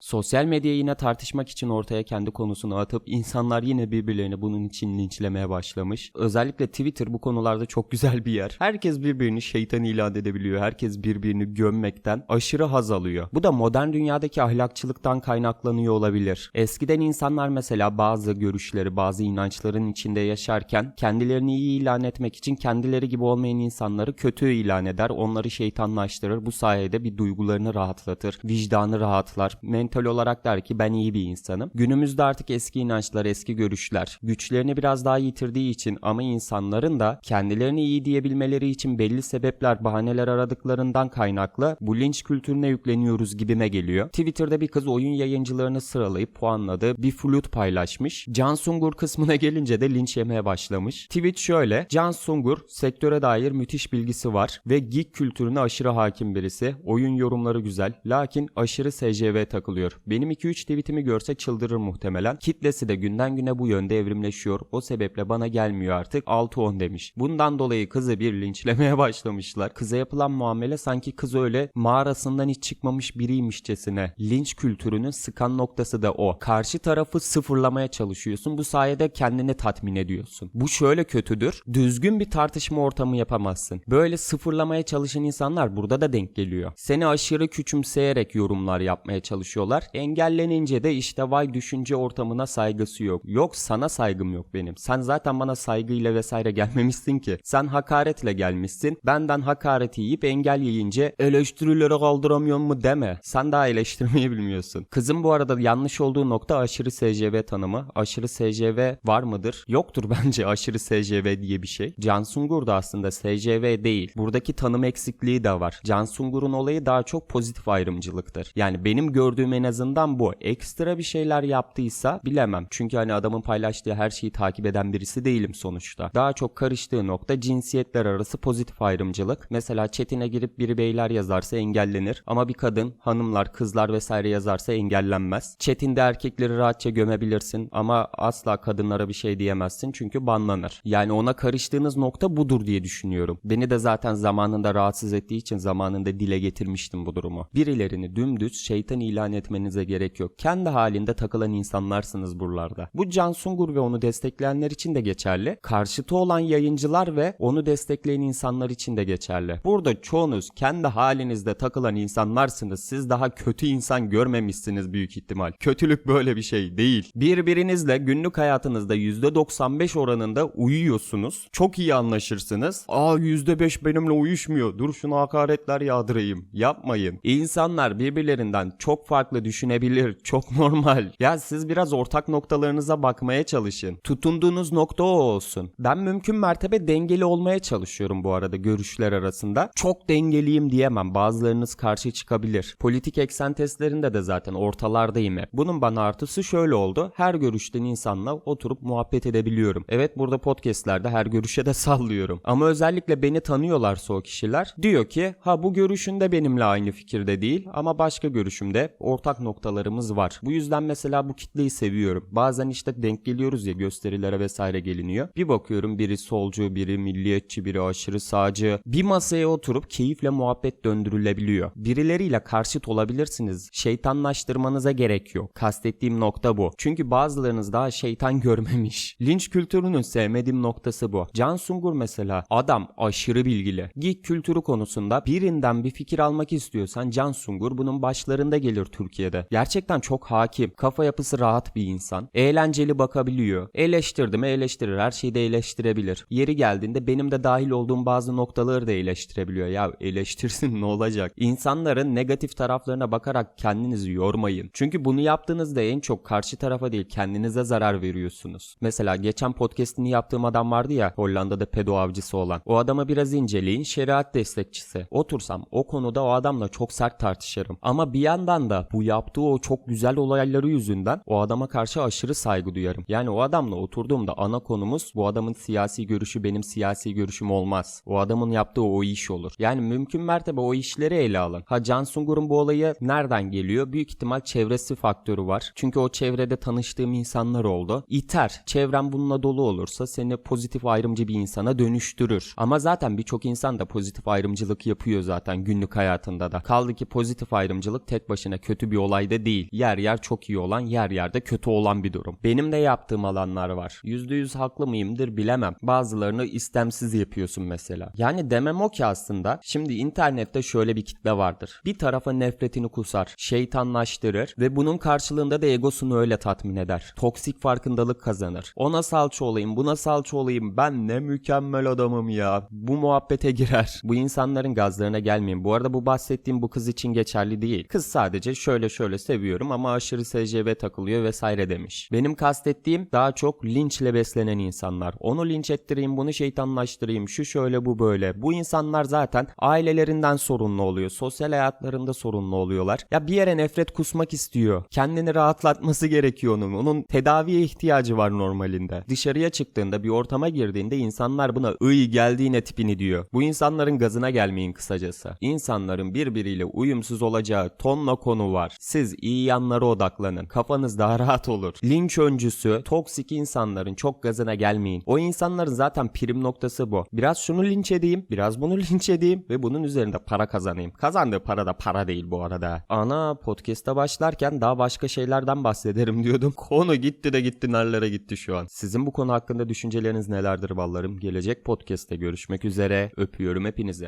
Sosyal medya yine tartışmak için ortaya kendi konusunu atıp insanlar yine birbirlerini bunun için linçlemeye başlamış. Özellikle Twitter bu konularda çok güzel bir yer. Herkes birbirini şeytan ilan edebiliyor. Herkes birbirini gömmekten aşırı haz alıyor. Bu da modern dünyadaki ahlakçılıktan kaynaklanıyor olabilir. Eskiden insanlar mesela bazı görüşleri, bazı inançların içinde yaşarken kendilerini iyi ilan etmek için kendileri gibi olmayan insanları kötü ilan eder. Onları şeytanlaştırır. Bu sayede bir duygularını rahatlatır. Vicdanı rahatlar. Mental olarak der ki ben iyi bir insanım. Günümüzde artık eski inançlar, eski görüşler güçlerini biraz daha yitirdiği için ama insanların da kendilerini iyi diyebilmeleri için belli sebepler, bahaneler aradıklarından kaynaklı bu linç kültürüne yükleniyoruz gibime geliyor. Twitter'da bir kız oyun yayıncılarını sıralayıp puanladı. Bir flüt paylaşmış. Can Sungur kısmına gelince de linç yemeye başlamış. Tweet şöyle. Can Sungur sektöre dair müthiş bilgisi var ve geek kültürüne aşırı hakim birisi. Oyun yorumları güzel. Lakin aşırı SCV takılıyor. Benim 2-3 tweetimi görse çıldırır muhtemelen. Kitlesi de günden güne bu yönde evrimleşiyor. O sebeple bana gelmiyor artık. 6-10 demiş. Bundan dolayı kızı bir linçlemeye başlamışlar. Kıza yapılan muamele sanki kız öyle mağarasından hiç çıkmamış biriymişçesine. Linç kültürünün sıkan noktası da o. Karşı tarafı sıfırlamaya çalışıyorsun. Bu sayede kendini tatmin ediyorsun. Bu şöyle kötüdür. Düzgün bir tartışma ortamı yapamazsın. Böyle sıfırlamaya çalışan insanlar burada da denk geliyor. Seni aşırı küçümseyerek yorumlar yapmaya çalışıyorlar. Engellenince de işte vay düşünce ortamına saygısı yok. Yok sana saygım yok benim. Sen zaten bana saygıyla vesaire gelmemişsin ki. Sen hakaretle gelmişsin. Benden hakareti yiyip engel yiyince eleştirilere kaldıramıyor mu deme. Sen daha eleştirmeyi bilmiyorsun. Kızım bu arada yanlış olduğu nokta aşırı SCV tanımı. Aşırı SCV var mıdır? Yoktur bence aşırı SCV diye bir şey. Can Sungur da aslında SCV değil. Buradaki tanım eksikliği de var. Can Sungur'un olayı daha çok pozitif ayrımcılıktır. Yani benim gördüğüm en azından bu. Ekstra bir şeyler yaptıysa bilemem. Çünkü hani adamın paylaştığı her şeyi takip eden birisi değilim sonuçta. Daha çok karıştığı nokta cinsiyetler arası pozitif ayrımcılık. Mesela chatine girip biri beyler yazarsa engellenir. Ama bir kadın, hanımlar, kızlar vesaire yazarsa engellenmez. Chatinde erkekleri rahatça gömebilirsin ama asla kadınlara bir şey diyemezsin çünkü banlanır. Yani ona karıştığınız nokta budur diye düşünüyorum. Beni de zaten zamanında rahatsız ettiği için zamanında dile getirmiştim bu durumu. Birilerini dümdüz şeytan ilan etmenize gerek yok. Kendi halinde takılan insanlarsınız buralarda. Bu Can Sungur ve onu destekleyenler için de geçerli. Karşıtı olan yayıncılar ve onu destekleyen insanlar için de geçerli. Burada çoğunuz kendi halinizde takılan insanlarsınız. Siz daha kötü insan görmemişsiniz büyük ihtimal. Kötülük böyle bir şey değil. Birbirinizle günlük hayatınızda %95 oranında uyuyorsunuz. Çok iyi anlaşırsınız. Aa %5 benimle uyuşmuyor. Dur şuna hakaretler yağdırayım. Yapmayın. İnsanlar birbirlerinden çok farklı düşünebilir. Çok normal. Ya siz biraz ortak noktalarınıza bakmaya çalışın. Tutunduğunuz nokta o olsun. Ben mümkün mertebe dengeli olmaya çalışıyorum bu arada görüşler arasında. Çok dengeliyim diyemem. Bazılarınız karşı çıkabilir. Politik eksen testlerinde de zaten ortalardayım hep. Bunun bana artısı şöyle oldu. Her görüşten insanla oturup muhabbet edebiliyorum. Evet burada podcastlerde her görüşe de sallıyorum. Ama özellikle beni tanıyorlarsa o kişiler diyor ki ha bu görüşünde benimle aynı fikirde değil ama başka görüşümde ortak noktalarımız var. Bu yüzden mesela bu kitleyi seviyorum. Bazen işte denk geliyoruz ya gösterilere vesaire geliniyor. Bir bakıyorum biri solcu, biri milliyetçi, biri aşırı sağcı. Bir masaya oturup keyifle muhabbet döndürülebiliyor. Birileriyle karşıt olabilirsiniz. Şeytanlaştırmanıza gerek yok. Kastettiğim nokta bu. Çünkü bazılarınız daha şeytan görmemiş. Linç kültürünün sevmediğim noktası bu. Can Sungur mesela adam aşırı bilgili. Geek kültürü konusunda birinden bir fikir almak istiyorsan Can Sungur bunun başlarında gelir Türkiye'de. Gerçekten çok hakim. Kafa yapısı rahat bir insan. Eğlenceli bakabiliyor. Eleştirdi mi eleştirir. Her şeyi de eleştirebilir. Yeri geldiğinde benim de dahil olduğum bazı noktaları da eleştirebiliyor. Ya eleştirsin ne olacak? İnsanların negatif taraflarına bakarak kendinizi yormayın. Çünkü bunu yaptığınızda en çok karşı tarafa değil kendinize zarar veriyorsunuz. Mesela geçen podcastini yaptığım adam vardı ya Hollanda'da pedo avcısı olan. O adama biraz inceleyin şeriat destekçisi. Otursam o konuda o adamla çok sert tartışırım. Ama bir yandan da bu yaptığı o çok güzel olayları yüzünden o adama karşı aşırı saygı duyarım. Yani o adamla oturduğumda ana konumuz bu adamın siyasi görüşü benim siyasi görüşüm olmaz. O adamın yaptığı o iş olur. Yani mümkün mertebe o işleri ele alın. Ha Can Sungur'un bu olayı nereden geliyor? Büyük ihtimal çevresi faktörü var. Çünkü o çevrede tanıştığım insanlar oldu. İter. Çevren bununla dolu olursa seni pozitif ayrımcı bir insana dönüştürür. Ama zaten birçok insan da pozitif ayrımcılık yapıyor zaten günlük hayatında da. Kaldı ki pozitif ayrımcılık tek başına kötü bir olay da değil. Yer yer çok iyi olan, yer yerde kötü olan bir durum. Benim de yaptığım alanlar var. %100 haklı mıyımdır bilemem. Bazılarını istemsiz yapıyorsun mesela. Yani demem o ki aslında şimdi internette şöyle bir kitle vardır. Bir tarafa nefretini kusar, şeytanlaştırır ve bunun karşılığında da egosunu öyle tatmin eder. Toksik farkındalık kazanır. Ona salça olayım, buna salça olayım. Ben ne mükemmel adamım ya. Bu muhabbete girer. Bu insanların gazlarına gelmeyin. Bu arada bu bahsettiğim bu kız için geçerli değil. Kız sadece şöyle şöyle seviyorum ama aşırı SCV takılıyor vesaire demiş. Benim kastettiğim daha çok linçle beslenen insanlar. Onu linç ettireyim, bunu şeytanlaştırayım, şu şöyle bu böyle. Bu insanlar zaten ailelerinden sorunlu oluyor. Sosyal hayatlarında sorunlu oluyorlar. Ya bir yere nefret kusmak istiyor. Kendini rahatlatması gerekiyor onun. Onun tedaviye ihtiyacı var normalinde. Dışarıya çıktığında bir ortama girdiğinde insanlar buna ıy geldiğine tipini diyor. Bu insanların gazına gelmeyin kısacası. İnsanların birbiriyle uyumsuz olacağı tonla konu var. Siz iyi yanlara odaklanın. Kafanız daha rahat olur. Linç öncüsü, toksik insanların çok gazına gelmeyin. O insanların zaten prim noktası bu. Biraz şunu linç edeyim, biraz bunu linç edeyim ve bunun üzerinde para kazanayım. Kazandığı para da para değil bu arada. Ana podcast'a başlarken daha başka şeylerden bahsederim diyordum. Konu gitti de gitti nerelere gitti şu an. Sizin bu konu hakkında düşünceleriniz nelerdir ballarım? Gelecek podcast'te görüşmek üzere. Öpüyorum hepinizi.